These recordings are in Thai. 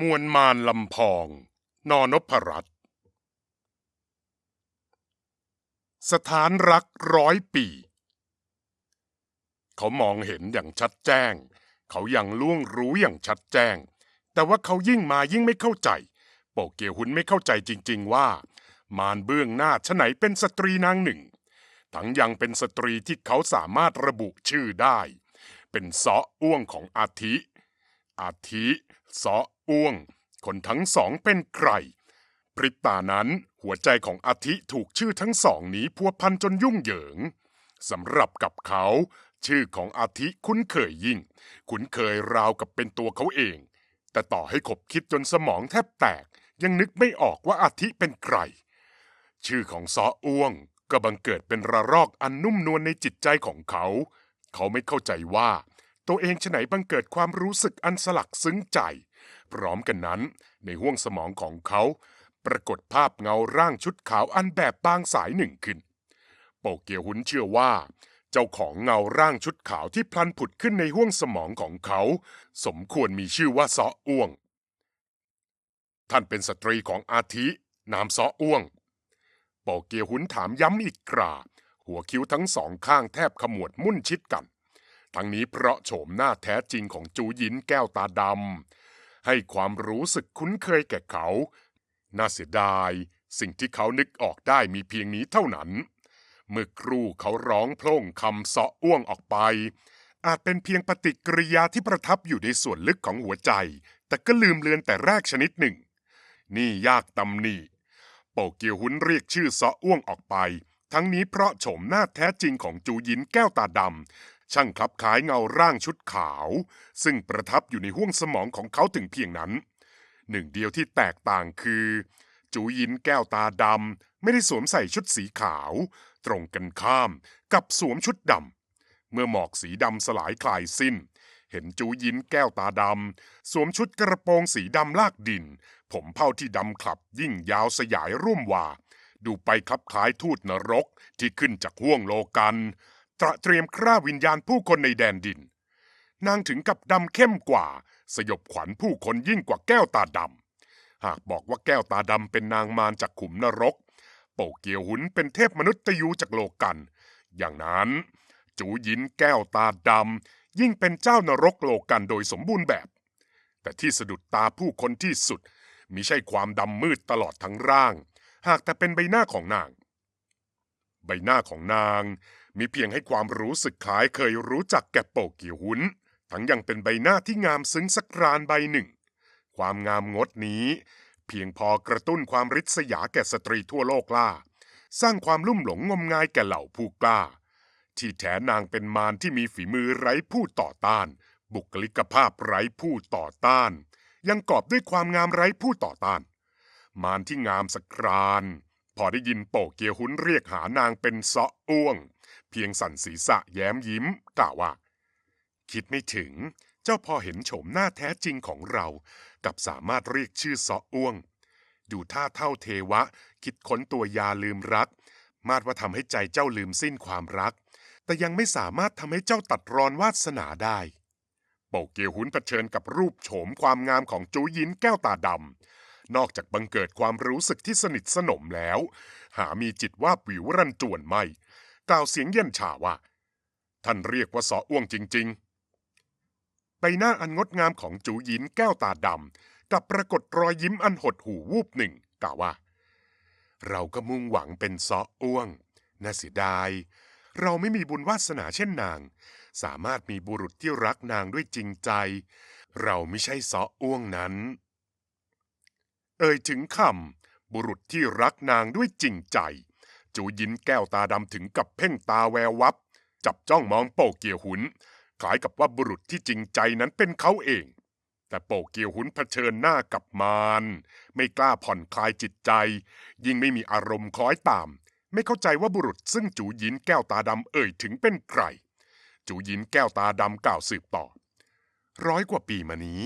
มวลมานลำพอง นอนพรัตน์สถานรักร้อยปี เขามองเห็นอย่างชัดแจ้ง เขายังล่วงรู้อย่างชัดแจ้ง แต่ว่าเขายิ่งมายิ่งไม่เข้าใจ โปเกียวหุนไม่เข้าใจจริง ๆ ว่า มารเบื้องหน้าชะไหนเป็นสตรีนางหนึ่ง ทั้งยังเป็นสตรีที่เขาสามารถระบุชื่อได้ เป็นเสาะอ้วงของอาทิ อาทิ เสาะอ้วง คนทั้งสองเป็นใครพริบตานั้นหัวใจของอาทิถูกชื่อทั้งสองนี้พัวพันจนยุ่งเหยิงสำหรับกับเขา ชื่อของอาทิคุ้นเคยยิ่ง คุ้นเคยราวกับเป็นตัวเขาเอง แต่ต่อให้ขบคิดจนสมองแทบแตก ยังนึกไม่ออกว่าอาทิเป็นใคร ชื่อของซออ้วงก็บังเกิดเป็นระรอกอันนุ่มนวลในจิตใจของเขา เขาไม่เข้าใจว่า ตัวเองฉไหนบังเกิดความรู้สึกอันสลักซึ้งใจ พร้อมกันนั้นในห้วงสมองของเขา ปรากฏภาพเงาร่างชุดขาวอันแบบบางสายหนึ่งขึ้น โปเกียวหุนเชื่อว่า เจ้าของเงาร่างชุดขาวที่พลันผุดขึ้นในห้วงสมองของเขา สมควรมีชื่อว่าซออ้วง ท่านเป็นสตรีของอาทิ นามซออ้วง โปเกียวหุนถามย้ำอีกกราหัวคิ้วทั้งสองข้างแทบขมวดมุ่นชิดกัน ทั้งนี้เพราะโฉมหน้าแท้จริงของจูยินแก้วตาดำให้ความรู้สึกคุ้นเคยแก่เขา น่าเสียดาย สิ่งที่เขานึกออกได้มีเพียงนี้เท่านั้น เมื่อครู่เขาร้องโพล่งคำเสาะอ้วงออกไป อาจเป็นเพียงปฏิกิริยาที่ประทับอยู่ในส่วนลึกของหัวใจ แต่ก็ลืมเลือนแต่แรกชนิดหนึ่ง นี่ยากตำหนิโปเกียวหุนเรียกชื่อเสาะอ้วงออกไปทั้งนี้เพราะโฉมหน้าแท้จริงของจูยินแก้วตาดำ ช่างคลับคล้ายเงาร่างชุดขาว ซึ่งประทับอยู่ในห้วงสมองของเขาถึงเพียงนั้น หนึ่งเดียวที่แตกต่างคือ จูยินแก้วตาดำไม่ได้สวมใส่ชุดสีขาว ตรงกันข้ามกับสวมชุดดำเมื่อหมอกสีดำสลายคลายสิ้น เห็นจูยินแก้วตาดำสวมชุดกระโปรงสีดำลากดิน ผมเผ้าที่ดำขลับยิ่งยาวสยายร่วมว่าดูไปคลับคล้ายทูตนรกที่ขึ้นจากห้วงโลกัน ตระเตรียมฆ่าวิญญาณผู้คนในแดนดิน นางถึงกับดำเข้มกว่า สยบขวัญผู้คนยิ่งกว่าแก้วตาดำ หากบอกว่าแก้วตาดำเป็นนางมารจากขุมนรก โปเกียวหุนเป็นเทพมนุษย์ตยูจากโลกัน อย่างนั้น จูหยินแก้วตาดำยิ่งเป็นเจ้านรกโลกันโดยสมบูรณ์แบบ แต่ที่สะดุดตาผู้คนที่สุดมิใช่ความดำมืดตลอดทั้งร่าง หากแต่เป็นใบหน้าของนาง ใบหน้าของนาง มีเพียงให้ความรู้สึกคล้ายเคยรู้จักแก่โปเกียวหุนทั้งยังเป็นใบหน้าที่งามซึ้งสักรานใบหนึ่ง ความงามงดนี้ เพียงพอกระตุ้นความริษยาแก่สตรีทั่วโลกล่า สร้างความลุ่มหลงงมงายแก่เหล่าผู้กล้า ที่แท้นางเป็นมารที่มีฝีมือไร้ผู้ต่อต้าน บุคลิกภาพไร้ผู้ต่อต้าน ยังกอบด้วยความงามไร้ผู้ต่อต้าน มารที่งามสกราน พอได้ยินโปเกียวหุนเรียกหานางเป็นเซาะอ้วง เพียงสั่นศีรษะแย้มยิ้มกล่าวว่า คิดไม่ถึง เจ้าพอเห็นโฉมหน้าแท้จริงของเรา กับสามารถเรียกชื่อเซาะอ้วง ดูท่าเท่าเทวะ คิดค้นตัวยาลืมรัก มาดว่าทำให้ใจเจ้าลืมสิ้นความรัก แต่ยังไม่สามารถทำให้เจ้าตัดรอนวาสนาได้โปเกียวหุนเผชิญกับรูปโฉมความงามของจูยินแก้วตาดำ นอกจากบังเกิดความรู้สึกที่สนิทสนมแล้ว หามีจิตว่าบวิวรันจวนไม่ กล่าวเสียงเย็นชาว่า ท่านเรียกว่าสออ้วงจริง ๆ ใบหน้าอันงดงามของจูยินแก้วตาดำกับปรากฏรอยยิ้มอันหดหูวูบหนึ่ง กล่าวว่า เราก็มุ่งหวังเป็นซออ้วง น่าเสียดาย เราไม่มีบุญวาสนาเช่นนาง สามารถมีบุรุษที่รักนางด้วยจริงใจ เราไม่ใช่ซออ้วงนั้น เอ่ยถึงคำบุรุษที่รักนางด้วยจริงใจ จูยินแก้วตาดำถึงกับเพ่งตาแวววับ จับจ้องมองโปเกียวหุนคล้ายกับว่าบุรุษที่จริงใจนั้นเป็นเขาเอง แต่โปเกียวหุนเผชิญหน้ากับมารไม่กล้าผ่อนคลายจิตใจ ยิ่งไม่มีอารมณ์คล้อยตาม ไม่เข้าใจว่าบุรุษซึ่งจูยินแก้วตาดำเอ่ยถึงเป็นใคร จูยินแก้วตาดำกล่าวสืบต่อ ร้อยกว่าปีมานี้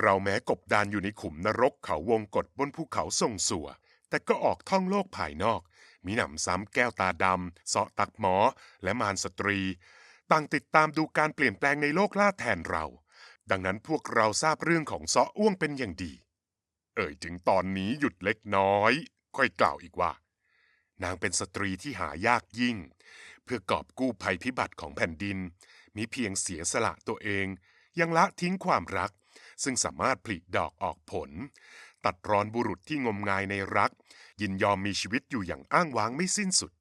เราแม้กบดานอยู่ในขุมนรกเขาวงกฏบนภูเขาทรงสัว แต่ก็ออกท่องโลกภายนอก มีหนำซ้ำแก้วตาดำเสาะตักหมอ และมารสตรี ต่างติดตามดูการเปลี่ยนแปลงในโลกล่าแทนเรา ดังนั้นพวกเราทราบเรื่องของเสาะอ้วงเป็นอย่างดี เอ่ยถึงตอนนี้หยุดเล็กน้อย ค่อยกล่าวอีกว่า นางเป็นสตรีที่หายากยิ่ง เพื่อกอบกู้ภัยพิบัติของแผ่นดิน มีเพียงเสียสละตัวเอง ยังละทิ้งความรัก ซึ่งสามารถผลิดอกออกผล ตัดรอนบุรุษที่งมงายในรัก ยินยอมมีชีวิตอยู่อย่างอ้างว้างไม่สิ้นสุด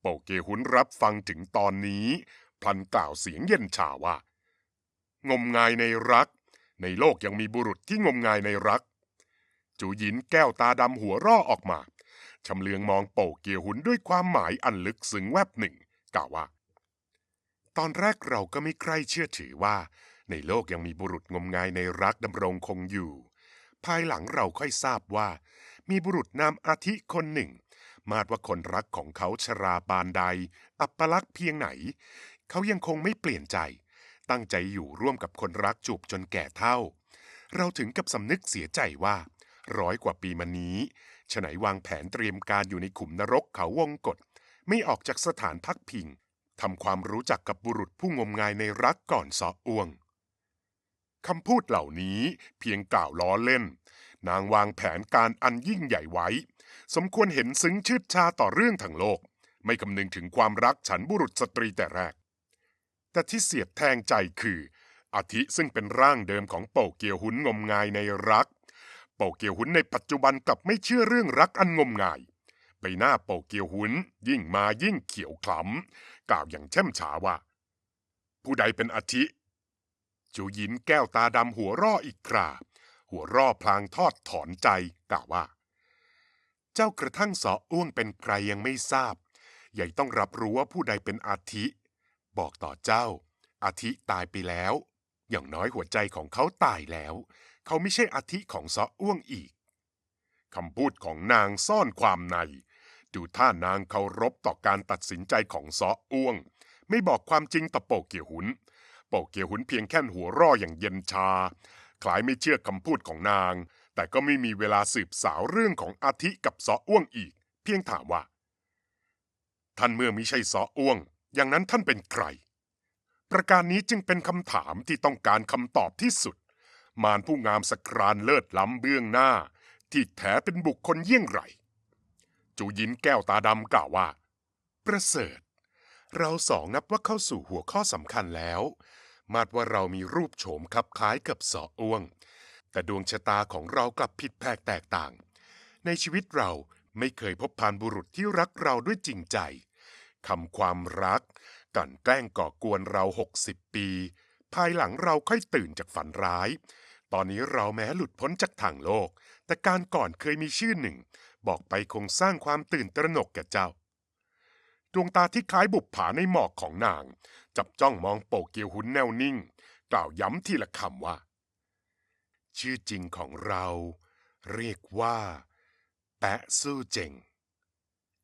โปเกหุนรับฟังถึงตอนนี้ พลันกล่าวเสียงเย็นชาว่า งมงายในรัก ในโลกยังมีบุรุษที่งมงายในรัก จูหยินแก้วตาดำหัวร่อออกมาชำเลืองมองโปเกียวหุนด้วยความหมายอันลึกซึ้งแวบหนึ่ง กล่าวว่า ตอนแรกเราก็ไม่ใคร่เชื่อถือว่า ในโลกยังมีบุรุษงมงายในรักดำรงคงอยู่ ภายหลังเราค่อยทราบว่า มีบุรุษนามอาทิคนหนึ่ง มาดว่าคนรักของเขาชราบานใด อัปลักษ์เพียงไหน เขายังคงไม่เปลี่ยนใจ ตั้งใจอยู่ร่วมกับคนรักจูบจนแก่เท่า เราถึงกับสำนึกเสียใจว่า ร้อยกว่าปีมานี้ฉไหนวางแผนเตรียมการอยู่ในขุมนรกเขาวงกฏไม่ออกจากสถานพักพิงทำความรู้จักกับบุรุษผู้งมงายในรักก่อนสออ้วง คำพูดเหล่านี้เพียงกล่าวล้อเล่น นางวางแผนการอันยิ่งใหญ่ไว้ สมควรเห็นซึ้งชืดชาต่อเรื่องทั้งโลก ไม่คำนึงถึงความรักฉันบุรุษสตรีแต่แรก แต่ที่เสียดแทงใจคือ อาทิซึ่งเป็นร่างเดิมของเป่าเกียวหุนงมงายในรัก เป่าเกียวหุนในปัจจุบันกลับไม่เชื่อเรื่องรักอันงมงายไปหน้าเป่าเกียวหุนยิ่งมายิ่งเขียวขล้ำกล่าวอย่างแช่มฉาว่า ผู้ใดเป็นอาทิ จูหยินแก้วตาดำหัวร่ออีกครา หัวร่อพลางทอดถอนใจกล่าวว่า เจ้ากระทั่งสออ้วงเป็นใครยังไม่ทราบ ใหญ่ต้องรับรู้ว่าผู้ใดเป็นอาทิ บอกต่อเจ้า อาทิตายไปแล้ว อย่างน้อยหัวใจของเขาตายแล้ว เขาไม่ใช่อาทิของซออ้วงอีกคำพูดของนางซ่อนความใน ดูท่านางเคารพต่อการตัดสินใจของซออ้วง ไม่บอกความจริงต่อโปเกียวหุน โปเกียวหุนเพียงแค่หัวร่ออย่างเย็นชา คล้ายไม่เชื่อคำพูดของนาง แต่ก็ไม่มีเวลาสืบสาวเรื่องของอาทิกับซออ้วงอีก เพียงถามว่า ท่านเมื่อมิใช่ซออ้วง อย่างนั้นท่านเป็นใคร ประการนี้จึงเป็นคำถามที่ต้องการคำตอบที่สุด มารผู้งามสกรานเลิศล้ำเบื้องหน้า ที่แท้เป็นบุคคลเยี่ยงไรจูยินแก้วตาดำกล่าวว่า ประเสริฐ เราสองนับว่าเข้าสู่หัวข้อสำคัญแล้ว มาดว่าเรามีรูปโฉมคลับคล้ายกับสออ้วง แต่ดวงชะตาของเรากลับผิดแผกแตกต่าง ในชีวิตเราไม่เคยพบพานบุรุษที่รักเราด้วยจริงใจคำความรัก กันแกล้งก่อกวนเราหกสิบปี ภายหลังเราค่อยตื่นจากฝันร้าย ตอนนี้เราแม้หลุดพ้นจากทางโลก แต่การก่อนเคยมีชื่อหนึ่ง บอกไปคงสร้างความตื่นตระหนกแก่เจ้า ดวงตาที่คล้ายบุบผาในหมอกของนาง จับจ้องมองโปเกียวหุนแนวนิ่ง กล่าวย้ำทีละคำว่า ชื่อจริงของเราเรียกว่า แปะสู้เจง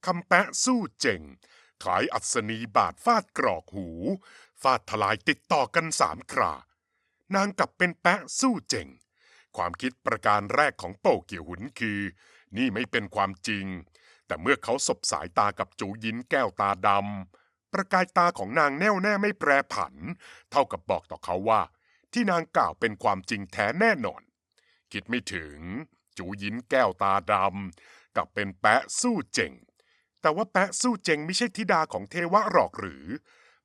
คำแปะสู้เจงขายอัศนีบาดฟาดกรอกหู ฟาดทลายติดต่อกันสามครานางกลับเป็นแปะสู้เจงความคิดประการแรกของโป่เกี่ยวหุนคือ นี่ไม่เป็นความจริง แต่เมื่อเขาสบสายตากับจูยินแก้วตาดำ ประกายตาของนางแน่วแน่ไม่แปรผัน เท่ากับบอกต่อเขาว่า ที่นางกล่าวเป็นความจริงแท้แน่นอน คิดไม่ถึง จูยินแก้วตาดำกลับเป็นแปะสู้เจงแต่ว่าแปะสู้เจงไม่ใช่ธิดาของเทวะหรอกหรือ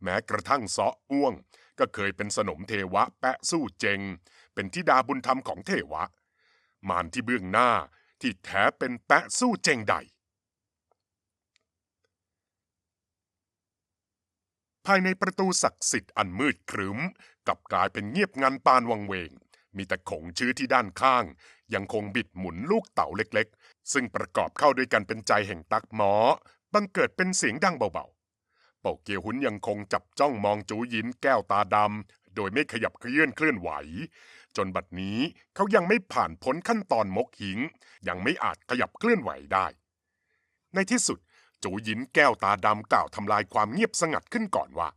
แม้กระทั่งซออ้วง ก็เคยเป็นสนมเทวะแปะสู้เจงเป็นธิดาบุญธรรมของเทวะ มารที่เบื้องหน้าที่แท้เป็นแปะสู้เจงใด ภายในประตูศักดิ์สิทธิ์อันมืดครึ้มกลับกลายเป็นเงียบงันปานวังเวง มีแต่ขงชื้อที่ด้านข้าง ยังคงบิดหมุนลูกเต่าเล็กๆ ซึ่งประกอบเข้าด้วยกันเป็นใจแห่งตักหมอ บังเกิดเป็นเสียงดังเบาๆ เป่าเกียวหุนยังคงจับจ้องมองจูยินแก้วตาดำ โดยไม่ขยับเคลื่อนเคลื่อนไหว จนบัดนี้เขายังไม่ผ่านพ้นขั้นตอนมกหิง ยังไม่อาจขยับเคลื่อนไหวได้ ในที่สุด จูยินแก้วตาดำกล่าวทำลายความเงียบสงัดขึ้นก่อนว่า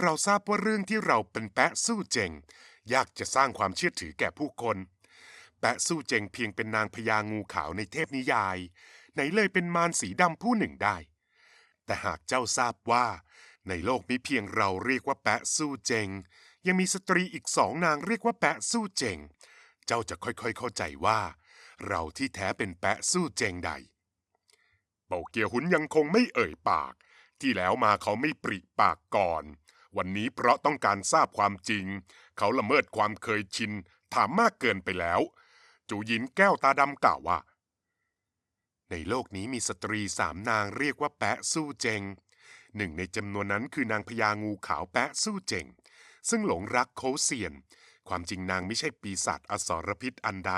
เราทราบว่าเรื่องที่เราเป็นแปะสู้เจงยากจะสร้างความเชื่อถือแก่ผู้คน แปะสู้เจงเพียงเป็นนางพญางูขาวในเทพนิยาย ไหนเลยเป็นมารสีดำผู้หนึ่งได้ แต่หากเจ้าทราบว่า ในโลกมีเพียงเราเรียกว่าแปะสู้เจง ยังมีสตรีอีกสองนางเรียกว่าแปะสู้เจง เจ้าจะค่อยๆเข้าใจว่า เราที่แท้เป็นแปะสู้เจงใด ป่าเกียวหุนยังคงไม่เอ่ยปาก ที่แล้วมาเขาไม่ปริปากก่อน วันนี้เพราะต้องการทราบความจริง เขาละเมิดความเคยชิน ถามมากเกินไปแล้ว จูยินแก้วตาดำกล่าวว่า ในโลกนี้มีสตรีสามนางเรียกว่าแปะสู้เจง หนึ่งในจำนวนนั้นคือนางพญางูขาวแปะสู้เจง ซึ่งหลงรักโคเซียน ความจริงนางไม่ใช่ปีศาจอสรพิษอันใด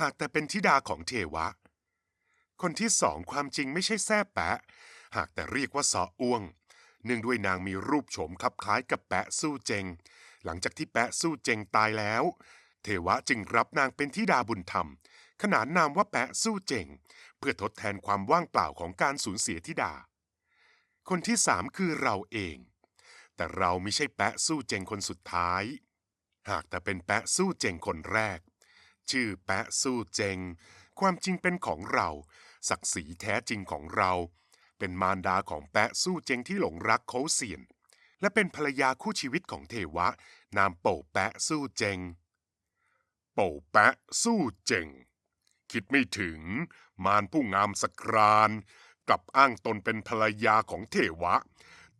หากแต่เป็นธิดาของเทวะ คนที่สองความจริงไม่ใช่แซ่แปะ หากแต่เรียกว่าสออ้วง เนื่องด้วยนางมีรูปโฉมคลับคล้ายกับแปะสู้เจง หลังจากที่แปะสู้เจงตายแล้ว เทวะจึงรับนางเป็นธิดาบุญธรรม ขนานนามว่าแปะสู้เจง เพื่อทดแทนความว่างเปล่าของการสูญเสียธิดา คนที่สามคือเราเอง แต่เราไม่ใช่แปะสู้เจงคนสุดท้าย หากแต่เป็นแปะสู้เจงคนแรก ชื่อแปะสู้เจง ความจริงเป็นของเรา ศักดิ์ศรีแท้จริงของเรา เป็นมารดาของแปะสู้เจงที่หลงรักโคเซียน และเป็นภรรยาคู่ชีวิตของเทวะ นามโป่แปะสู้เจง โป่แปะสู้เจง คิดไม่ถึง มารผู้งามสกรานกลับอ้างตนเป็นภรรยาของเทวะ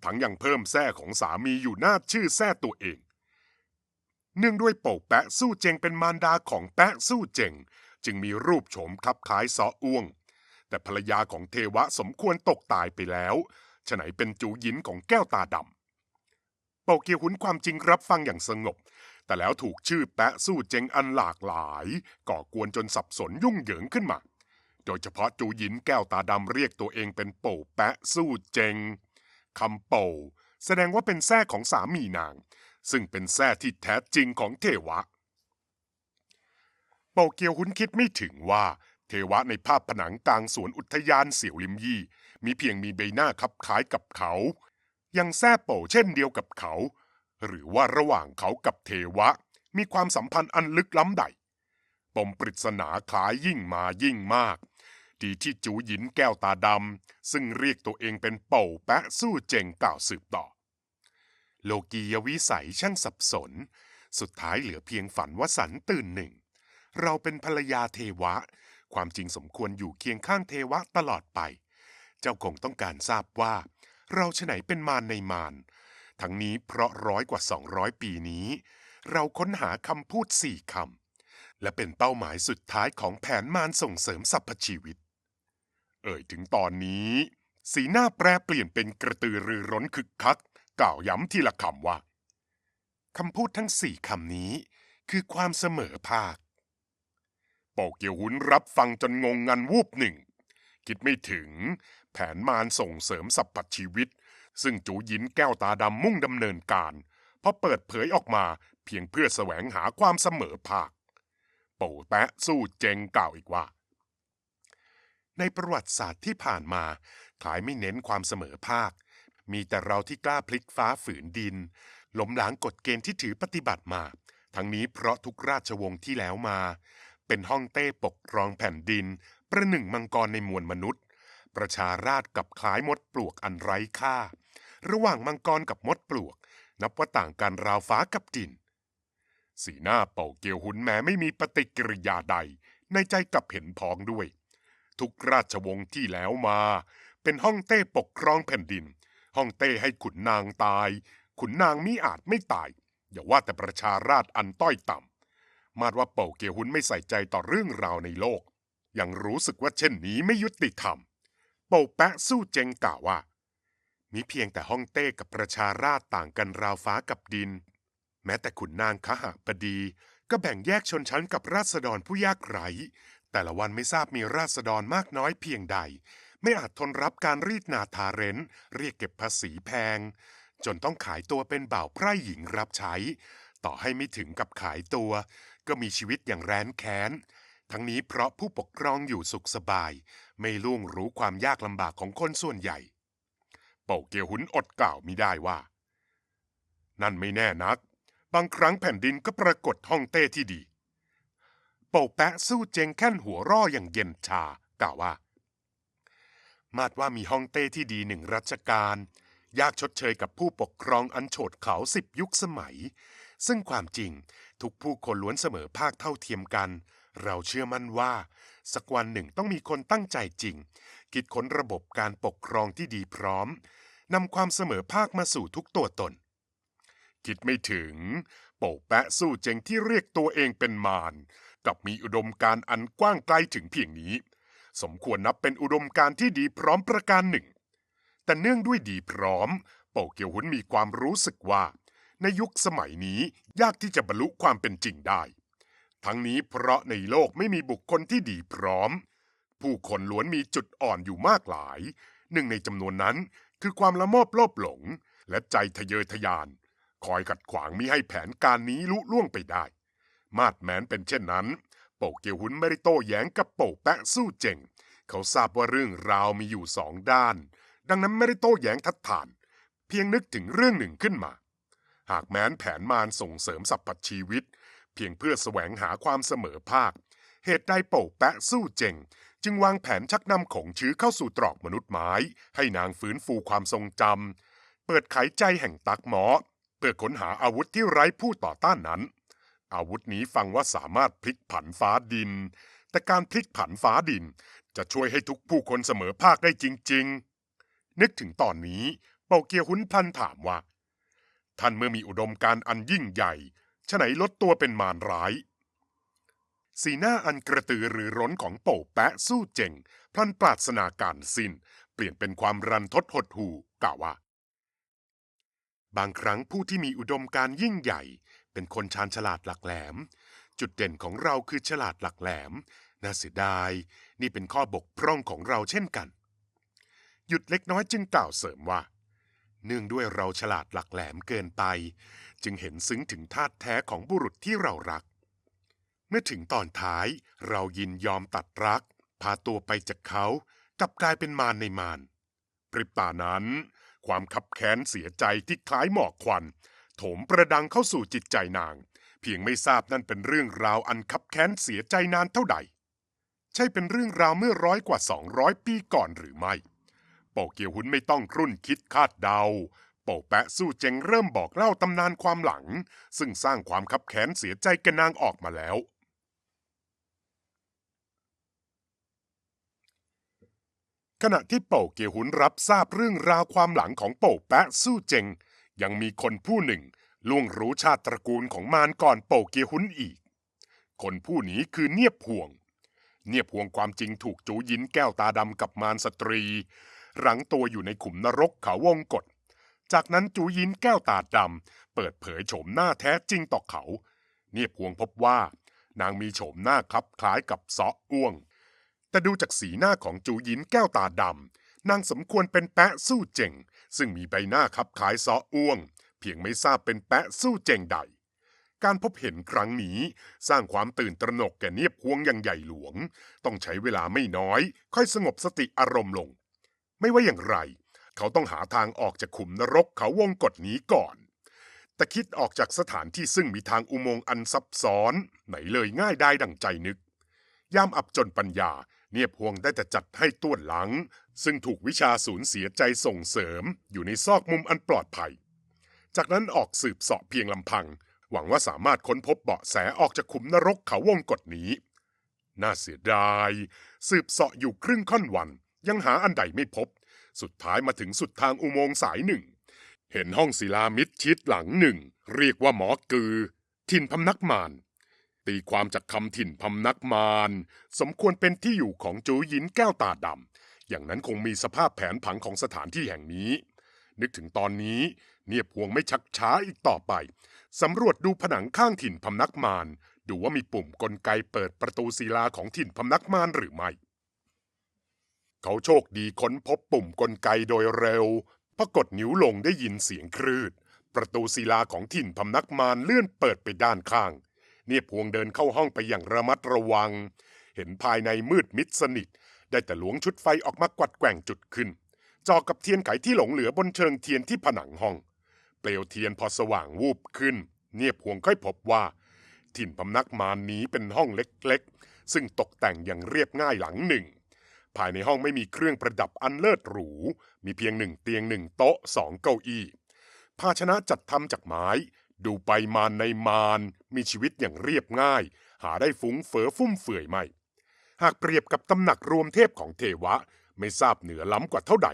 ทั้งยังเพิ่มแท้ของสามีอยู่หน้าชื่อแท้ตัวเอง เนื่องด้วยโป่แปะสู้เจงเป็นมารดาของแปะสู้เจง จึงมีรูปโฉมคลับคล้ายซออ้วง แต่ภรรยาของเทวะสมควรตกตายไปแล้วฉไหนเป็นจูหยินของแก้วตาดำเป่าเกียวหุนความจริงรับฟังอย่างสงบ แต่แล้วถูกชื่อแปะสู้เจงอันหลากหลาย ก่อกวนจนสับสนยุ่งเหยิงขึ้นมา โดยเฉพาะจูหยินแก้วตาดำเรียกตัวเองเป็นโป่แปะสู้เจงคำโป่แสดงว่าเป็นแท้ของสามีนาง ซึ่งเป็นแท้ที่แท้จริงของเทวะ เป่าเกียวหุนคิดไม่ถึงว่า เทวะในภาพผนังกลางสวนอุทยานเสี่ยวลิมยี่ มีเพียงมีใบหน้าคับคล้ายกับเขา ยังแซ่โป่เช่นเดียวกับเขา หรือว่าระหว่างเขากับเทวะ มีความสัมพันธ์อันลึกล้ำใดปมปริศนาคล้ายยิ่งมายิ่งมากดีที่จูหยินแก้วตาดำซึ่งเรียกตัวเองเป็นเป่าแปะสู้เจงกล่าวสืบต่อ โลกียวิสัยช่างสับสน สุดท้ายเหลือเพียงฝันว่าสันตื่นหนึ่ง เราเป็นภรรยาเทวะ ความจริงสมควรอยู่เคียงข้างเทวะตลอดไป เจ้าคงต้องการทราบว่า เราฉไหนเป็นมารในมาร ทั้งนี้เพราะร้อยกว่า 200 ปีนี้ เราค้นหาคำพูดสี่คำ และเป็นเป้าหมายสุดท้ายของแผนมารส่งเสริมสรรพชีวิต เอ่ยถึงตอนนี้ สีหน้าแปรเปลี่ยนเป็นกระตือรือร้นคึกคัก กล่าวย้ำทีละคำว่าคำพูดทั้งสี่คำนี้ คือความเสมอภาค โปกเกียวหุนรับฟังจนงงงันวูบหนึ่ง คิดไม่ถึง แผนมารส่งเสริมสรรพชีวิต ซึ่งจูหยินแก้วตาดำมุ่งดำเนินการพราะเปิดเผยออกมาเพียงเพื่อแสวงหาความเสมอภาคโป่แปะสู้เจงกล่าวอีกว่า ในประวัติศาสตร์ที่ผ่านมาขายไม่เน้นความเสมอภาค มีแต่เราที่กล้าพลิกฟ้าฝืนดินล้มล้างกฎเกณฑ์ที่ถือปฏิบัติมา ทั้งนี้เพราะทุกราชวงศ์ที่แล้วมา เป็นห้องเต้ปกครองแผ่นดิน ประหนึ่งมังกรในมวลมนุษย์ ประชาราชกับคล้ายมดปลวกอันไร้ค่า ระหว่างมังกรกับมดปลวก นับว่าต่างกันราวฟ้ากับดิน สีหน้าเป่าเกียวหุนแม้ไม่มีปฏิกิริยาใด ในใจกับเห็นพ้องด้วย ทุกราชวงศ์ที่แล้วมา เป็นห้องเต้ปกครองแผ่นดิน ห้องเต้ให้ขุนนางตาย ขุนนางมิอาจไม่ตาย อย่าว่าแต่ประชาราชอันต้อยต่ำ มาดว่าเป่าเกียวหุนไม่ใส่ใจต่อเรื่องราวในโลก ยังรู้สึกว่าเช่นนี้ไม่ยุติธรรม เป่าแปะสู้เจงกล่าวว่า มีเพียงแต่ห้องเต้กับประชาราชต่างกันราวฟ้ากับดิน แม้แต่ขุนนางขหบดี ก็แบ่งแยกชนชั้นกับราษฎรผู้ยากไร้แต่ละวันไม่ทราบมีราษฎรมากน้อยเพียงใด ไม่อาจทนรับการรีดนาทาเรนเรียกเก็บภาษีแพง จนต้องขายตัวเป็นบ่าวไพร่หญิงรับใช้ ต่อให้ไม่ถึงกับขายตัว ก็มีชีวิตอย่างแร้นแค้น ทั้งนี้เพราะผู้ปกครองอยู่สุขสบาย ไม่ล่วงรู้ความยากลำบากของคนส่วนใหญ่ เป่าเกียวหุนอดกล่าวมิได้ว่า นั่นไม่แน่นัก บางครั้งแผ่นดินก็ปรากฏห้องเต้ที่ดี เป่าแปะสู้เจงแค่นหัวร่ออย่างเย็นชากล่าวว่า มาดว่ามีห้องเต้ที่ดีหนึ่งรัชกาลยากชดเชยกับผู้ปกครองอันโฉดเขาสิบยุคสมัย ซึ่งความจริงทุกผู้คนล้วนเสมอภาคเท่าเทียมกัน เราเชื่อมั่นว่า สักวันหนึ่งต้องมีคนตั้งใจจริง คิดค้นระบบการปกครองที่ดีพร้อมนำความเสมอภาคมาสู่ทุกตัวตน คิดไม่ถึงโป่แปะสู้เจงที่เรียกตัวเองเป็นมารกลับมีอุดมการอันกว้างไกลถึงเพียงนี้ สมควรนับเป็นอุดมการที่ดีพร้อมประการหนึ่ง แต่เนื่องด้วยดีพร้อม โป่เกียวหุนมีความรู้สึกว่า ในยุคสมัยนี้ยากที่จะบรรลุความเป็นจริงได้ ทั้งนี้เพราะในโลกไม่มีบุคคลที่ดีพร้อม ผู้คนล้วนมีจุดอ่อนอยู่มากหลาย หนึ่งในจำนวนนั้นคือความละโมบโลภหลง และใจทะเยอทะยาน คอยขัดขวางมิให้แผนการนี้ลุล่วงไปได้ มาดแมนเป็นเช่นนั้น โปเกียวหุนไม่ได้โต้แย้งกับโปแปะสู้เจงเขาทราบว่าเรื่องราวมีอยู่สองด้าน ดังนั้นไม่ได้โต้แย้งทัดทาน เพียงนึกถึงเรื่องหนึ่งขึ้นมา หากแม้นแผนมารส่งเสริมสัพพชีวิต เพียงเพื่อแสวงหาความเสมอภาค เหตุใดโป่แปะสู้เจงจึงวางแผนชักนำของชื้อเข้าสู่ตรอกมนุษย์ไม้ ให้นางฟื้นฟูความทรงจำเปิดไขใจแห่งตักหมอ เพื่อค้นหาอาวุธที่ไร้ผู้ต่อต้านนั้น อาวุธนี้ฟังว่าสามารถพลิกผันฟ้าดิน แต่การพลิกผันฟ้าดิน จะช่วยให้ทุกผู้คนเสมอภาคได้จริง ๆ นึกถึงตอนนี้เป่าเกียวหุนพันถามว่า ท่านเมื่อมีอุดมการอันยิ่งใหญ่ฉะไหนลดตัวเป็นมารร้าย สีหน้าอันกระตือรือร้นของโป่แปะสู้เจงพลันปราศนาการสิน้น เปลี่ยนเป็นความรันทดหดหูกล่าวว่า บางครั้งผู้ที่มีอุดมการยิ่งใหญ่ เป็นคนชาญฉลาดหลักแหลม จุดเด่นของเราคือฉลาดหลักแหลม น่าเสียดาย นี่เป็นข้อบกพร่องของเราเช่นกัน หยุดเล็กน้อยจึงกล่าวเสริมว่า เนื่องด้วยเราฉลาดหลักแหลมเกินไป จึงเห็นซึ้งถึงธาตุแท้ของบุรุษที่เรารัก เมื่อถึงตอนท้ายเรายินยอมตัดรัก พาตัวไปจากเขากลับกลายเป็นมารในมารปริบตานั้น ความขับแค้นเสียใจที่คล้ายหมอกควัน โถมประดังเข้าสู่จิตใจนาง เพียงไม่ทราบนั่นเป็นเรื่องราวอันขับแค้นเสียใจนานเท่าใด ใช่เป็นเรื่องราวเมื่อร้อยกว่าสองร้อยปีก่อนหรือไม่ โปเกียวหุนไม่ต้องครุ่นคิดคาดเดา โปแปะสู้เจงเริ่มบอกเล่าตำนานความหลัง ซึ่งสร้างความคับแค้นเสียใจแกนางออกมาแล้ว ขณะที่โปเกียวหุนรับทราบเรื่องราวความหลังของโปแปะสู้เจง ยังมีคนผู้หนึ่งล่วงรู้ชาติตระกูลของมารก่อนโปเกียวหุนอีก คนผู้นี้คือเนียบห่วง เนียบห่วงความจริงถูกจูยินแก้วตาดำกับมารสตรี รังตัวอยู่ในขุมนรกเขาวงกฏจากนั้นจูยินแก้วตาดำเปิดเผยโฉมหน้าแท้จริงต่อเขา เนียบห่วงพบว่า นางมีโฉมหน้าคลับคล้ายกับเสาะอ้วง แต่ดูจากสีหน้าของจูยินแก้วตาดำนางสมควรเป็นแปะสู้เจงซึ่งมีใบหน้าคลับคล้ายเสาะอ้วง เพียงไม่ทราบเป็นแปะสู้เจงใด การพบเห็นครั้งนี้ สร้างความตื่นตระหนกแก่เนียบพวงอย่างใหญ่หลวง ต้องใช้เวลาไม่น้อย ค่อยสงบสติอารมณ์ลง ไม่ว่าอย่างไร เขาต้องหาทางออกจากขุมนรกเขาวงกฏนี้ก่อน แต่คิดออกจากสถานที่ซึ่งมีทางอุโมงค์อันซับซ้อน ไหนเลยง่ายได้ดังใจนึก ยามอับจนปัญญา เนียบพวงได้แต่จัดให้ต้วนหลัง ซึ่งถูกวิชาสูญเสียใจส่งเสริม อยู่ในซอกมุมอันปลอดภัย จากนั้นออกสืบเสาะเพียงลำพัง หวังว่าสามารถค้นพบเบาะแสออกจากขุมนรกเขาวงกฏนี้ น่าเสียดาย สืบเสาะอยู่ครึ่งค่อนวัน ยังหาอันใดไม่พบ สุดท้ายมาถึงสุดทางอุโมงค์สายหนึ่ง เห็นห้องศิลามิดชิดหลังหนึ่ง เรียกว่าหมอกือ ถิ่นพำนักมารตีความจากคำถิ่นพำนักมารสมควรเป็นที่อยู่ของจูหยินแก้วตาดำอย่างนั้นคงมีสภาพแผนผังของสถานที่แห่งนี้ นึกถึงตอนนี้เนียบพวงไม่ชักช้าอีกต่อไปสำรวจดูผนังข้างถิ่นพำนักมารดูว่ามีปุ่มกลไกเปิดประตูศิลาของถิ่นพำนักมารหรือไม่ เขาโชคดีค้นพบปุ่มกลไกโดยเร็วพอกดนิ้วลงได้ยินเสียงครืด ประตูศิลาของถิ่นพำนักมารเลื่อนเปิดไปด้านข้าง เนียบพวงเดินเข้าห้องไปอย่างระมัดระวัง เห็นภายในมืดมิดสนิท ได้แต่หลวงชุดไฟออกมากวัดแกว่งจุดขึ้น จอกับเทียนไขที่หลงเหลือบนเชิงเทียนที่ผนังห้อง เปลวเทียนพอสว่างวูบขึ้น เนียบพวงค่อยพบว่า ถิ่นพำนักมารนี้เป็นห้องเล็กๆ ซึ่งตกแต่งอย่างเรียบง่ายหลังหนึ่ง ภายในห้องไม่มีเครื่องประดับอันเลิศหรู มีเพียงหนึ่งเตียงหนึ่งโต๊ะสองเก้าอี้ ภาชนะจัดทำจากไม้ ดูไปมารในมารมีชีวิตอย่างเรียบง่าย หาได้ฟุ้งเฟอ้อฟุ่มเฟือยไม่ หากเปรียบกับตำหนักรวมเทพของเทวะ ไม่ทราบเหนือล้ำกว่าเท่าใด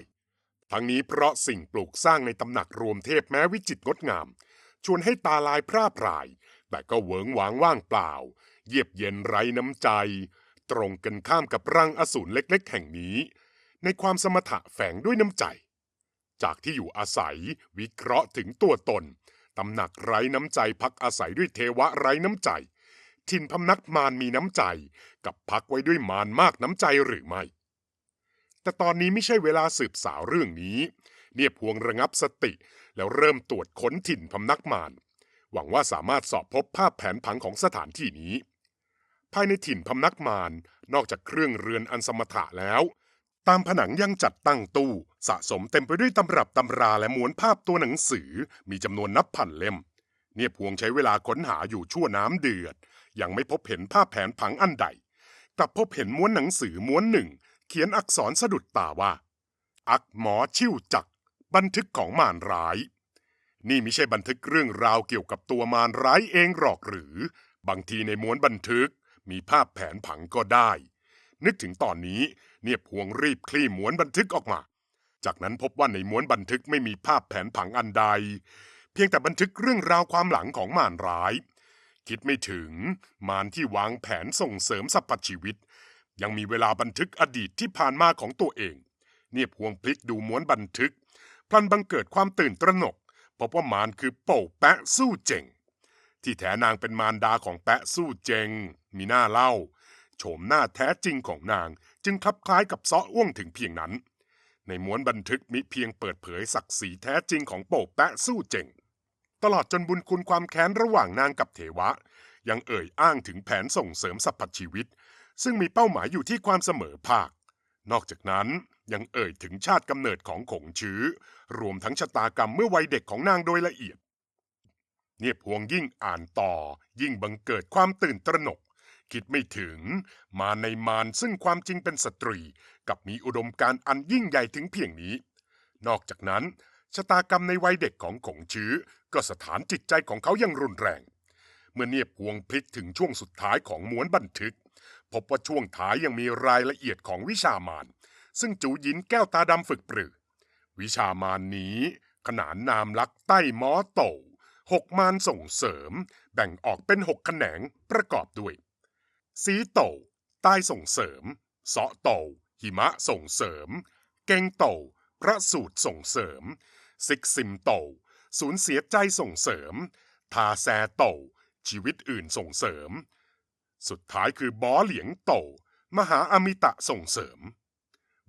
ทั้งนี้เพราะสิ่งปลูกสร้างในตำหนักรวมเทพแม้วิจิตรงดงาม ชวนให้ตาลายพร่าพราย แต่ก็เวิงหวางว่างเปล่า เยียบเย็นไร้น้ำใจ ตรงกันข้ามกับรังอสูรเล็กๆ แห่งนี้ ในความสมถะแฝงด้วยน้ำใจ จากที่อยู่อาศัยวิเคราะห์ถึงตัวตนตำหนักไร้น้ำใจพักอาศัยด้วยเทวะไร้น้ำใจถิ่นพำนักมารมีน้ำใจ กับพักไว้ด้วยมารมากน้ำใจหรือไม่ แต่ตอนนี้ไม่ใช่เวลาสืบสาวเรื่องนี้ เนี่ยพวงระงับสติแล้วเริ่มตรวจค้นถิ่นพำนักมารหวังว่าสามารถสอบพบภาพแผนผังของสถานที่นี้ ภายในถิ่นพำนักมาร นอกจากเครื่องเรือนอันสมถะแล้ว ตามผนังยังจัดตั้งตู้ สะสมเต็มไปด้วยตำรับตำราและม้วนภาพตัวหนังสือมีจำนวนนับพันเล่ม เนี่ยพวงใช้เวลาค้นหาอยู่ชั่วน้ำเดือด ยังไม่พบเห็นภาพแผนผังอันใด กลับพบเห็นม้วนหนังสือม้วนหนึ่ง เขียนอักษรสะดุดตาว่า อักหมอชิ่วจัก บันทึกของมารร้ายนี่ไม่ใช่บันทึกเรื่องราวเกี่ยวกับตัวมารร้ายเองหรอกหรือ บางทีในม้วนบันทึก มีภาพแผนผังก็ได้ นึกถึงตอนนี้เนียบพวงรีบคลี่ม้วนบันทึกออกมา จากนั้นพบว่าในม้วนบันทึกไม่มีภาพแผนผังอันใด เพียงแต่บันทึกเรื่องราวความหลังของมารร้าย คิดไม่ถึงมารที่วางแผนส่งเสริมสรรพชีวิต ยังมีเวลาบันทึกอดีตที่ผ่านมาของตัวเอง เนียบพวงพลิกดูม้วนบันทึกพลันบังเกิดความตื่นตระหนกพบว่ามารคือโป่แปะสู้เจ๋ง ที่แท้นางเป็นมารดาของแปะสู้เจง มีหน้าเล่า โฉมหน้าแท้จริงของนางจึงคลับคล้ายกับซ้ออ้วงถึงเพียงนั้น ในม้วนบันทึกมิเพียงเปิดเผยศักดิ์ศรีแท้จริงของโป่แปะสู้เจง ตลอดจนบุญคุณความแค้นระหว่างนางกับเทวะ ยังเอ่ยอ้างถึงแผนส่งเสริมสรรพชีวิต ซึ่งมีเป้าหมายอยู่ที่ความเสมอภาค นอกจากนั้นยังเอ่ยถึงชาติกำเนิดของขงชื้อ รวมทั้งชะตากรรมเมื่อวัยเด็กของนางโดยละเอียด เนียบพวงยิ่งอ่านต่อ ยิ่งบังเกิดความตื่นตระหนก คิดไม่ถึง มาในมารซึ่งความจริงเป็นสตรี กับมีอุดมการอันยิ่งใหญ่ถึงเพียงนี้ นอกจากนั้น ชะตากรรมในวัยเด็กของขงชื้อ ก็สถานจิตใจของเขายังรุนแรง เมื่อเนียบพวงพลิกถึงช่วงสุดท้ายของม้วนบันทึก พบว่าช่วงท้ายยังมีรายละเอียดของวิชามารซึ่งจูยินแก้วตาดำฝึกปรือ วิชามารนี้ ขนานนามลักใต้มอโต หกมารส่งเสริม แบ่งออกเป็นหกแขนงประกอบด้วย สีโตใต้ส่งเสริมเสาะโตหิมะส่งเสริม เกงโตพระสูตรส่งเสริมซิกซิมโตสูญเสียใจส่งเสริม ทาแซโตชีวิตอื่นส่งเสริม สุดท้ายคือบอเหลียงโตมหาอมิตะส่งเสริม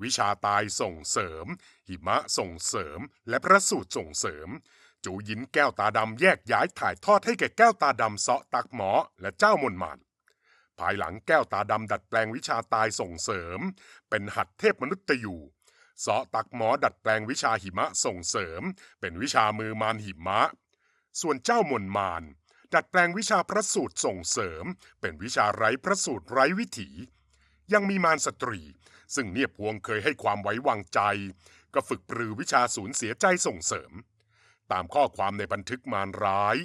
วิชาตายส่งเสริม หิมะส่งเสริม และพระสูตรส่งเสริม จูหยินแก้วตาดำแยกย้ายถ่ายทอดให้แก่แก้วตาดำเสาะตักหมอและเจ้ามนมานภายหลังแก้วตาดำดัดแปลงวิชาตายส่งเสริม เป็นหัดเทพมนุษย์ตยูเสาะตักหมอดัดแปลงวิชาหิมะส่งเสริม เป็นวิชามือมารหิมะ ส่วนเจ้ามนมานดัดแปลงวิชาพระสูตรส่งเสริม เป็นวิชาไร้พระสูตรไร้วิถี ยังมีมารสตรี ซึ่งเนียบพวงเคยให้ความไว้วางใจ ก็ฝึกปรือวิชาสูญเสียใจส่งเสริม ตามข้อความในบันทึกมารร้าย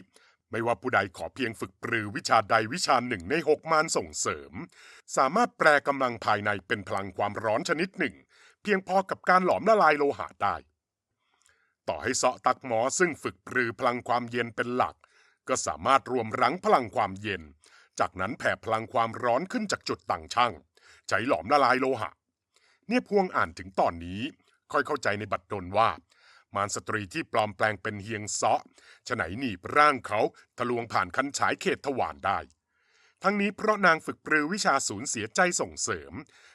ไม่ว่าผู้ใดขอเพียงฝึกปรือวิชาใดวิชาหนึ่งในหกมารส่งเสริม สามารถแปลกำลังภายในเป็นพลังความร้อนชนิดหนึ่ง เพียงพอกับการหลอมละลายโลหะได้ ต่อให้เสาะตักหมอซึ่งฝึกปรือพลังความเย็นเป็นหลัก ก็สามารถรวมรั้งพลังความเย็น จากนั้นแผ่พลังความร้อนขึ้นจากจุดต่างช่างใช้หลอมละลายโลหะ เนี่ยพวงอ่านถึงตอนนี้ค่อยเข้าใจในบัดดลว่า มารสตรีที่ปลอมแปลงเป็นเฮียงเซาะฉะไหนหนีบร่างเขาทะลวงผ่านคันฉายเขตทวารได้ ทั้งนี้เพราะนางฝึกปรือวิชาสูญเสียใจส่งเสริม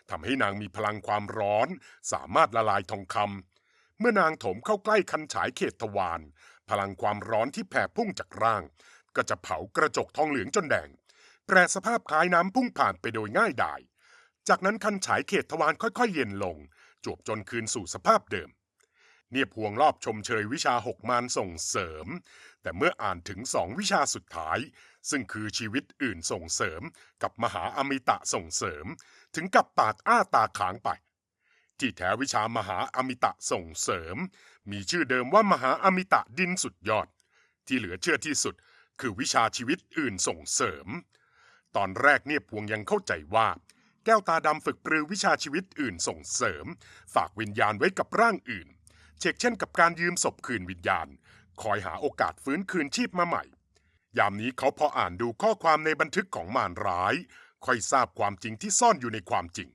ทำให้นางมีพลังความร้อน สามารถละลายทองคำเมื่อนางถมเข้าใกล้คันฉายเขตทวารพลังความร้อนที่แผ่พุ่งจากร่าง ก็จะเผากระจกทองเหลืองจนแดงแปรสภาพคล้ายน้ำพุ่งผ่านไปโดยง่ายดาย จากนั้นคันฉายเขตทวารค่อยๆ เย็นลง จวบจนคืนสู่สภาพเดิม เนียบพวงรอบชมเชยวิชาหกมารส่งเสริม แต่เมื่ออ่านถึงสองวิชาสุดท้าย ซึ่งคือชีวิตอื่นส่งเสริม กับมหาอมิตะส่งเสริม ถึงกับปากอ้าตาค้างไป ที่แท้วิชามหาอมิตะส่งเสริม มีชื่อเดิมว่ามหาอมิตะดินสุดยอด ที่เหลือเชื่อที่สุด คือวิชาชีวิตอื่นส่งเสริม ตอนแรกเนี่ยพวงยังเข้าใจว่าแก้วตาดำฝึกปรือวิชาชีวิตอื่นส่งเสริม ฝากวิญญาณไว้กับร่างอื่น เช่นเช่นกับการยืมศพคืนวิญญาณ คอยหาโอกาสฟื้นคืนชีพมาใหม่ ยามนี้เขาพออ่านดูข้อความในบันทึกของมารร้าย ค่อยทราบความจริงที่ซ่อนอยู่ในความจริง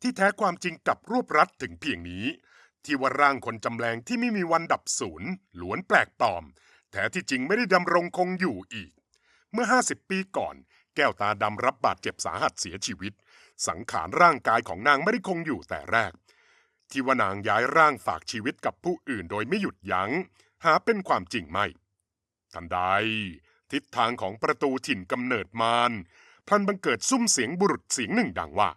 ที่แท้ความจริงกับรวบรัดถึงเพียงนี้ ที่ว่าร่างคนจำแรงที่ไม่มีวันดับสูญล้วนแปลกปลอม แท้ที่จริงไม่ได้ดำรงคงอยู่อีก เมื่อ 50 ปีก่อน แก้วตาดำรับบาดเจ็บสาหัสเสียชีวิต สังขารร่างกายของนางไม่ได้คงอยู่แต่แรก ที่ว่านางย้ายร่างฝากชีวิตกับผู้อื่นโดยไม่หยุดยัง้ง หาเป็นความจริงไม่ ทันใด ทิศทางของประตูถิ่นกำเนิดมารพลันบังเกิดซุ้มเสียงบุรุษเสียงหนึ่งดังว่า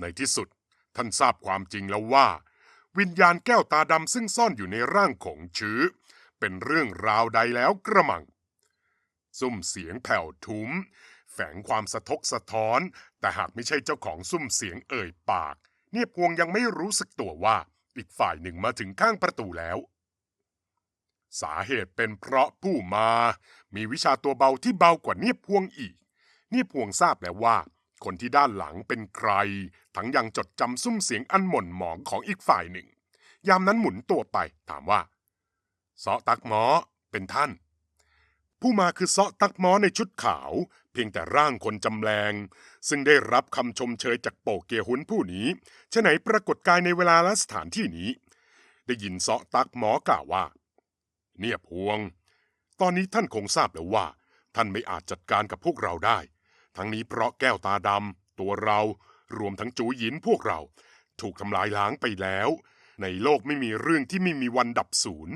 ในที่สุดท่านทราบความจริงแล้วว่า วิญญาณแก้วตาดำซึ่งซ่อนอยู่ในร่างของชื้อ เป็นเรื่องราวใดแล้วกระมัง ซุ้มเสียงแผ่วทุ้ม แฝงความสะทกสะท้อน แต่หากไม่ใช่เจ้าของซุ้มเสียงเอ่ยปาก เนี่ยพวงยังไม่รู้สึกตัวว่าอีกฝ่ายหนึ่งมาถึงข้างประตูแล้ว สาเหตุเป็นเพราะผู้มา มีวิชาตัวเบาที่เบากว่าเนียบพวงอีก เนียบพวงทราบแล้วว่า คนที่ด้านหลังเป็นใคร ทั้งยังจดจำซุ้มเสียงอันหม่นหมองของอีกฝ่ายหนึ่ง ยามนั้นหมุนตัวไปถามว่าเซาะตักหมอเป็นท่าน ผู้มาคือเซาะตักหมอในชุดขาว เพียงแต่ร่างคนจำแรง ซึ่งได้รับคำชมเชยจากโปเกียหุนผู้นี้ฉะไหนปรากฏกายในเวลาและสถานที่นี้ ได้ยินเซาะตักหมอกล่าวว่า เนี่ยพวง ตอนนี้ท่านคงทราบแล้วว่า ท่านไม่อาจจัดการกับพวกเราได้ ทั้งนี้เพราะแก้วตาดำตัวเรารวมทั้งจูหยินพวกเรา ถูกทำลายล้างไปแล้ว ในโลกไม่มีเรื่องที่ไม่มีวันดับสูญ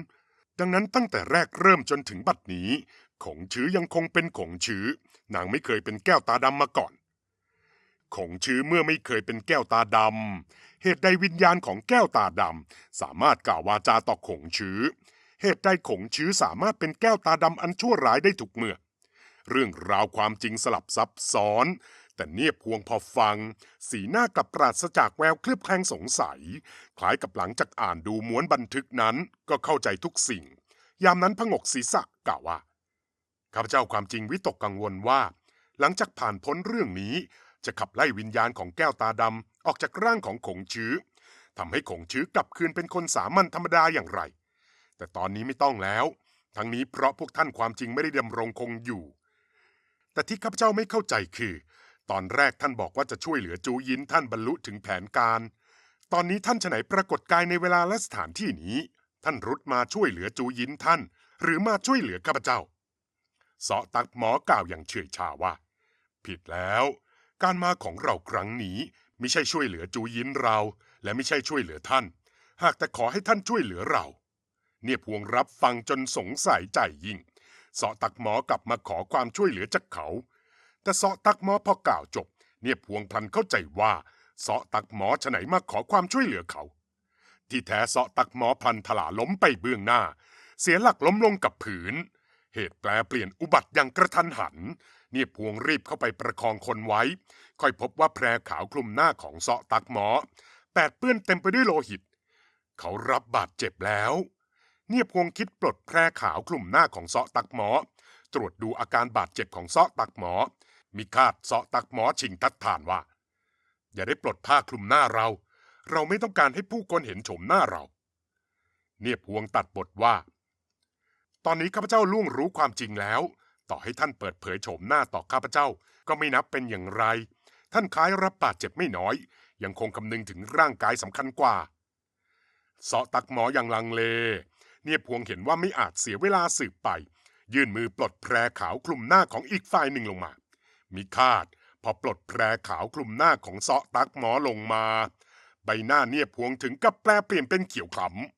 ดังนั้นตั้งแต่แรกเริ่มจนถึงบัดนี้ ของชื้อยังคงเป็นของชื้อ นางไม่เคยเป็นแก้วตาดำมาก่อนขงชื้อเมื่อไม่เคยเป็นแก้วตาดำเหตุใดวิญญาณของแก้วตาดำสามารถกล่าววาจาต่อขงชื้อเหตุใดขงชื้อสามารถเป็นแก้วตาดำอันชั่วร้ายได้ทุกเมื่อ เรื่องราวความจริงสลับซับซ้อน แต่เนียบพวงพอฟัง สีหน้ากลับปราศจากแววเคลือบแคลงสงสัย คล้ายกับหลังจากอ่านดูม้วนบันทึกนั้นก็เข้าใจทุกสิ่ง ยามนั้นพงกศีรษะกล่าวว่า ข้าพเจ้าความจริงวิตกกังวลว่า หลังจากผ่านพ้นเรื่องนี้ จะขับไล่วิญญาณของแก้วตาดำออกจากร่างของขงชื้อทำให้ขงชื้อกลับคืนเป็นคนสามัญธรรมดาอย่างไร แต่ตอนนี้ไม่ต้องแล้ว ทั้งนี้เพราะพวกท่านความจริงไม่ได้ดำรงคงอยู่ แต่ที่ข้าพเจ้าไม่เข้าใจคือ ตอนแรกท่านบอกว่าจะช่วยเหลือจูยินท่านบรรลุถึงแผนการ ตอนนี้ท่านจะไหนปรากฏกายในเวลาและสถานที่นี้ ท่านรุดมาช่วยเหลือจูยินท่าน หรือมาช่วยเหลือข้าพเจ้า เสาะตักหมอกล่าวอย่างเฉยชาว่า ผิดแล้ว การมาของเราครั้งนี้ไม่ใช่ช่วยเหลือจูยินเรา และไม่ใช่ช่วยเหลือท่าน หากแต่ขอให้ท่านช่วยเหลือเรา เนี่ยพวงรับฟังจนสงสัยใจยิ่งเสาะตักหมอกลับมาขอความช่วยเหลือจากเขา แต่เสาะตักหมอพอกล่าวจบ เนี่ยพวงพลันเข้าใจว่าเสาะตักหมอฉไหนมาขอความช่วยเหลือเขา ที่แท้เสาะตักหมอพลันถลาล้มไปเบื้องหน้า เสียหลักล้มลงกับผืน เหตุแปลเปลี่ยนอุบัติอย่างกระทันหัน เนี่ยพวงรีบเข้าไปประคองคนไว้ ค่อยพบว่าแพรขาวคลุมหน้าของเสาะตักหมอแปดเปื้อนเต็มไปด้วยโลหิต เขารับบาดเจ็บแล้ว เนี่ยพวงคิดปลดแพรขาวคลุมหน้าของเสาะตักหมอ ตรวจดูอาการบาดเจ็บของเสาะตักหมอ มีคาดเสาะตักหมอชิงทัดทานว่า อย่าได้ปลดผ้าคลุมหน้าเรา เราไม่ต้องการให้ผู้คนเห็นโฉมหน้าเรา เนี่ยพวงตัดบทว่า ตอนนี้ข้าพเจ้าล่วงรู้ความจริงแล้ว ต่อให้ท่านเปิดเผยโฉมหน้าต่อข้าพเจ้าก็ไม่นับเป็นอย่างไร ท่านคล้ายรับบาดเจ็บไม่น้อย ยังคงคำนึงถึงร่างกายสำคัญกว่าเสาะตักหมออย่างลังเล เนี่ยพวงเห็นว่าไม่อาจเสียเวลาสืบไป ยื่นมือปลดแพรขาวคลุมหน้าของอีกฝ่ายหนึ่งลงมา มีคาด พอปลดแพรขาวคลุมหน้าของเสาะตักหมอลงมา ใบหน้าเนี่ยพวงถึงกับแปลเปลี่ยนเป็นเขียวขำ